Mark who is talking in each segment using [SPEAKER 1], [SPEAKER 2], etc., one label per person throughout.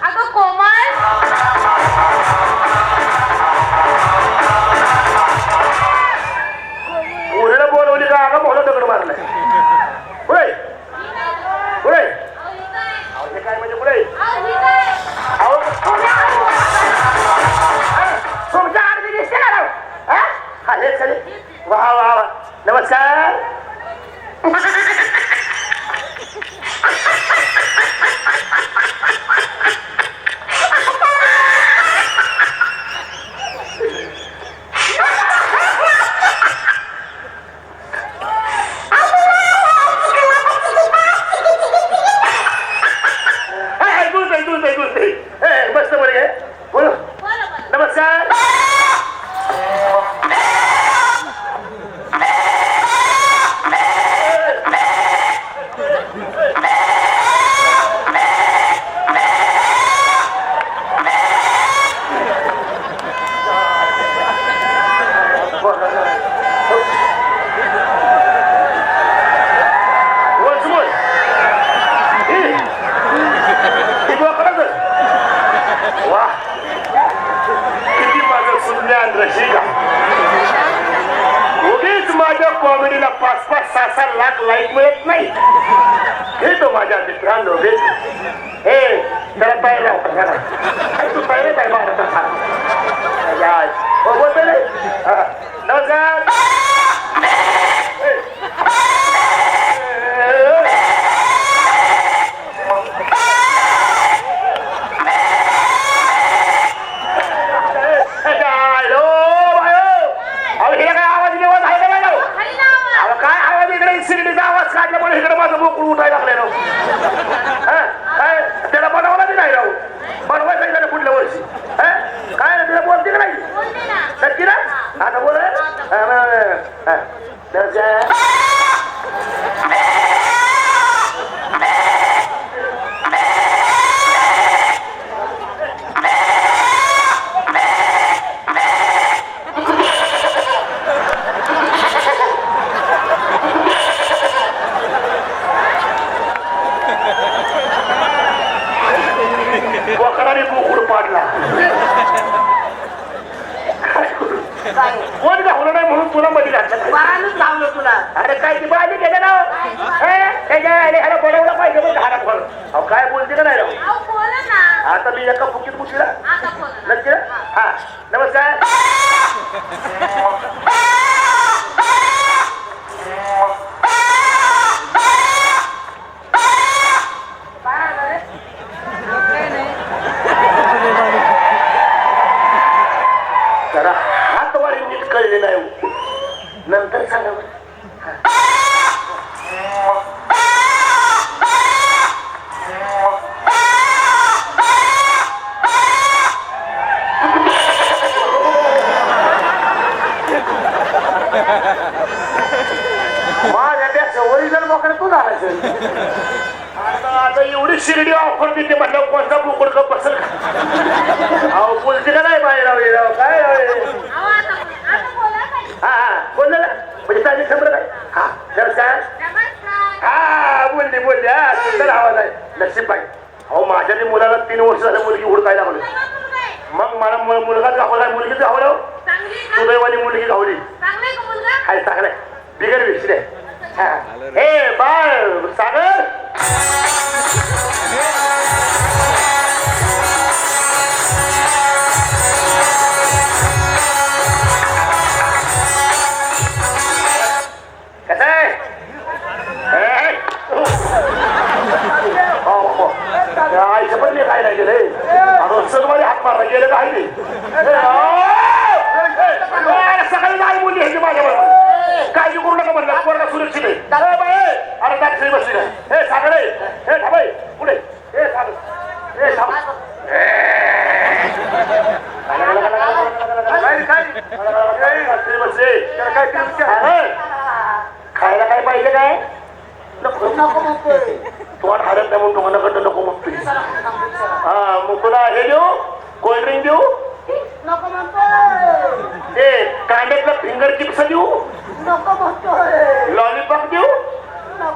[SPEAKER 1] Agora como? सहा lakh light मिळत नाही. हे तो माझ्या मित्रांनो हे जरा पाहिला होता तू पाहिलं काय बाबा होत बोकडाने बोकड पाडला. कोण घावलं नाही म्हणून तुला मध्ये घातलं?
[SPEAKER 2] तुला.
[SPEAKER 1] अरे काय ती बाळी गेलं ना? त्याच्या अरे ह्याला पाहिजे बघ अहो काय बोलते का नाही राव? आता मी एका फुकीत
[SPEAKER 2] पुशीला
[SPEAKER 1] नक्की हा नमस्कार. माझ्या त्याचं ओरिजिनल मोकड तू झालायचं आता एवढी शिर्डी ऑफर दिली म्हणलं कोणता कुकुड बसल अहो बोलते का नाही बाहेर राव काय हा?
[SPEAKER 2] बोल
[SPEAKER 1] म्हणजे ताजी खबर काय हा
[SPEAKER 2] काय
[SPEAKER 1] हा बोलली बोलली. हा सुंदर आवाज आहे. नशीबबाई अहो माझ्या मुलाला तीन वर्ष झालं मुलगी हुडकायला
[SPEAKER 2] म्हणून
[SPEAKER 1] मग मला मुलगाच गावला मुलगीच गावला हो. सुदैवानी मुलगी? गावली काय चांगलाय बिगर विषय हे. बाळ सागर.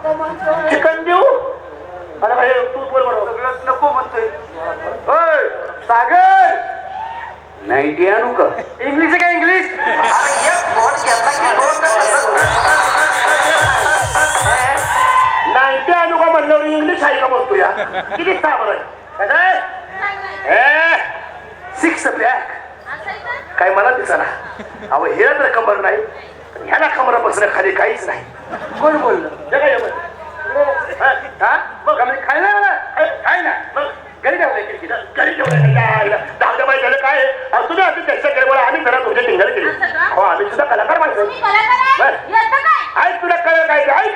[SPEAKER 1] चिकन देऊ? अरे भाई तूच बरोबर
[SPEAKER 3] नको म्हणतोय. सागर! नाही ती इंग्लिश आहे का इंग्लिश
[SPEAKER 1] नाईन्टी आणू का म्हणल्यावर इंग्लिश आहे का बोलतो या? किती साबर आहे? सिक्स पॅक काय मला दिसना अहो हे रक्कम नाही. ह्याला कमर बसणं खाली काहीच नाही.
[SPEAKER 3] कोण बोललं?
[SPEAKER 1] हे काय? हे,
[SPEAKER 3] खाय ना? घरी.
[SPEAKER 1] घरी ठेवलं झालं काय? तुम्ही असं त्यांच्याकडे बोला आम्ही घरात तुमच्या टिंगल केली? हो आम्ही सुद्धा कलाकार माणसं.
[SPEAKER 2] तुम्ही कलाकार आहे? येतं काय?
[SPEAKER 1] ऐक.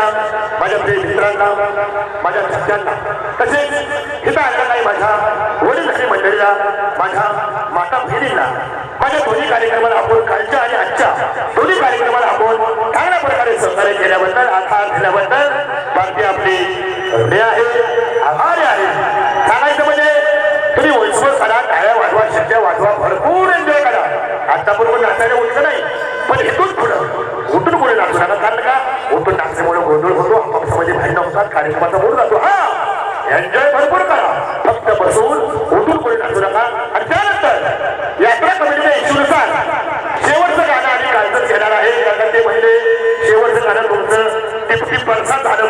[SPEAKER 1] शिष्याला माझ्या प्रिय मित्रांना माझ्या शिष्यांना तसेच हिता नाही माझ्या वडील आणि मंडळीला माझ्या माता बहिणींना माझ्या दोन्ही कार्यक्रमाला आपण कालच्या आणि आजच्या दोन्ही कार्यक्रमाला आपण चांगल्या प्रकारे सहकार्य केल्याबद्दल आधार दिल्याबद्दल बाकी आपली आहे आभारी आहे.